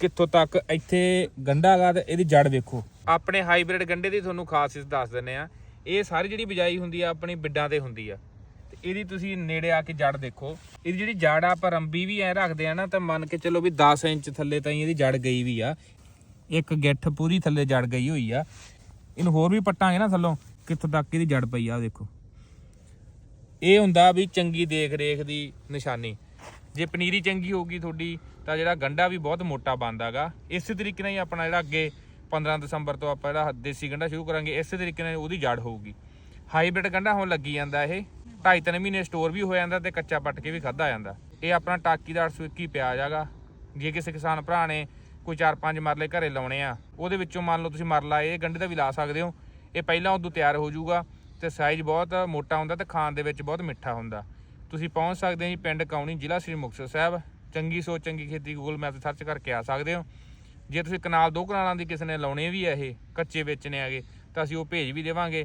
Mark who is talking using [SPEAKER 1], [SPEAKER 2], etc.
[SPEAKER 1] ਕਿੱਥੋਂ ਤੱਕ ਇੱਥੇ ਗੰਡਾ ਹੈਗਾ ਤੇ ਇਹਦੀ ਜੜ ਵੇਖੋ। ਆਪਣੇ ਹਾਈਬ੍ਰਿਡ ਗੰਡੇ ਦੀ ਤੁਹਾਨੂੰ ਖਾਸੀਅਤ ਦੱਸ ਦਿੰਨੇ ਆ ਇਹ ਸਾਰੀ ਜਿਹੜੀ ਬਿਜਾਈ ਹੁੰਦੀ ਆ, ਆਪਣੀ ਬਿੱਡਾਂ ਤੇ ਹੁੰਦੀ ਆ। ਤੇ ਇਹਦੀ ਤੁਸੀਂ ਨੇੜੇ ਆ ਕੇ ਜੜ ਦੇਖੋ। ਇਹਦੀ ਜਿਹੜੀ ਜੜ ਆ, ਆਪਾਂ ਰੰਬੀ ਵੀ ਐ ਰੱਖਦੇ ਆ ਨਾ, ਤਾਂ ਮੰਨ ਕੇ ਚੱਲੋ ਵੀ 10 ਇੰਚ ਥੱਲੇ ਤਾਈਂ ਇਹਦੀ ਜੜ ਗਈ ਵੀ ਆ। ਇੱਕ ਗਿੱਠ ਪੂਰੀ ਥੱਲੇ ਜੜ ਗਈ ਹੋਈ ਆ। ਇਹਨੂੰ ਹੋਰ ਵੀ ਪੱਟਾਂਗੇ ਨਾ ਥੱਲੋਂ, ਕਿੱਥੋਂ ਤੱਕ ਇਹਦੀ ਜੜ ਪਈ ਆ ਦੇਖੋ। ਇਹ ਹੁੰਦਾ ਵੀ ਚੰਗੀ ਦੇਖ ਰੇਖ ਦੀ ਨਿਸ਼ਾਨੀ। ਜੇ ਪਨੀਰੀ ਚੰਗੀ ਹੋਊਗੀ ਤੁਹਾਡੀ, ਤਾਂ ਜਿਹੜਾ ਗੰਡਾ ਵੀ ਬਹੁਤ ਮੋਟਾ ਬਣਦਾਗਾ। ਇਸੇ ਤਰੀਕੇ ਨਾਲ ਹੀ ਆਪਣਾ ਜਿਹੜਾ ਅੱਗੇ 15 ਦਸੰਬਰ ਤੋਂ ਆਪਾਂ ਜਿਹੜਾ ਦੇਸੀ ਗੰਡਾ ਸ਼ੁਰੂ ਕਰਾਂਗੇ, ਇਸੇ ਤਰੀਕੇ ਨਾਲ ਉਹਦੀ ਜੜ ਹੋਊਗੀ। ਹਾਈਬ੍ਰਿਡ ਗੰਡਾ ਹੁਣ ਲੱਗੀ ਜਾਂਦਾ ਇਹ, ਢਾਈ ਤਿੰਨ ਮਹੀਨੇ ਸਟੋਰ ਵੀ ਹੋ ਜਾਂਦਾ ਤੇ ਕੱਚਾ ਪੱਟ ਕੇ ਵੀ ਖਾਦਾ ਜਾਂਦਾ। ਇਹ ਆਪਣਾ ਟਾਕੀ ਦਾ 821 ਪਿਆਜ਼ ਹੈਗਾ ਜੇ ਕਿਸੇ ਕਿਸਾਨ ਭਰਾ ਨੇ ਕੋਈ 4-5 ਮਰਲੇ ਘਰੇ ਲਾਉਣੇ ਆ, ਉਹਦੇ ਵਿੱਚੋਂ ਮੰਨ ਲਓ ਤੁਸੀਂ ਮਰਲਾ ਇਹ ਗੰਡੇ ਦਾ ਵੀ ਲਾ ਸਕਦੇ ਹੋ। ਇਹ ਪਹਿਲਾਂ ਉਦੋਂ ਤਿਆਰ ਹੋ ਜਾਊਗਾ ਤੇ ਸਾਈਜ਼ ਬਹੁਤ ਮੋਟਾ ਹੁੰਦਾ ਤੇ ਖਾਣ ਦੇ ਵਿੱਚ ਬਹੁਤ ਮਿੱਠਾ ਹੁੰਦਾ। ਤੁਸੀਂ ਪਹੁੰਚ ਸਕਦੇ ਹੋ ਜੀ ਪਿੰਡ ਕੌਣੀ, ਜ਼ਿਲ੍ਹਾ ਸ੍ਰੀ ਮੁਕਤਸਰ ਸਾਹਿਬ। ਚੰਗੀ ਸੋਚ, ਚੰਗੀ ਖੇਤੀ ਗੂਗਲ ਮੈਪ ਤੇ ਸਰਚ ਕਰਕੇ ਆ ਸਕਦੇ ਹੋ। ਜੇ ਤੁਸੀਂ ਕਨਾਲ ਦੋ ਕਨਾਲਾਂ ਦੀ ਕਿਸੇ ਨੇ ਲਾਉਣੇ ਵੀ ਆ ਇਹ, ਕੱਚੇ ਵੇਚਣੇ ਆਗੇ ਤਾਂ ਅਸੀਂ ਉਹ ਭੇਜ ਵੀ ਦੇਵਾਂਗੇ।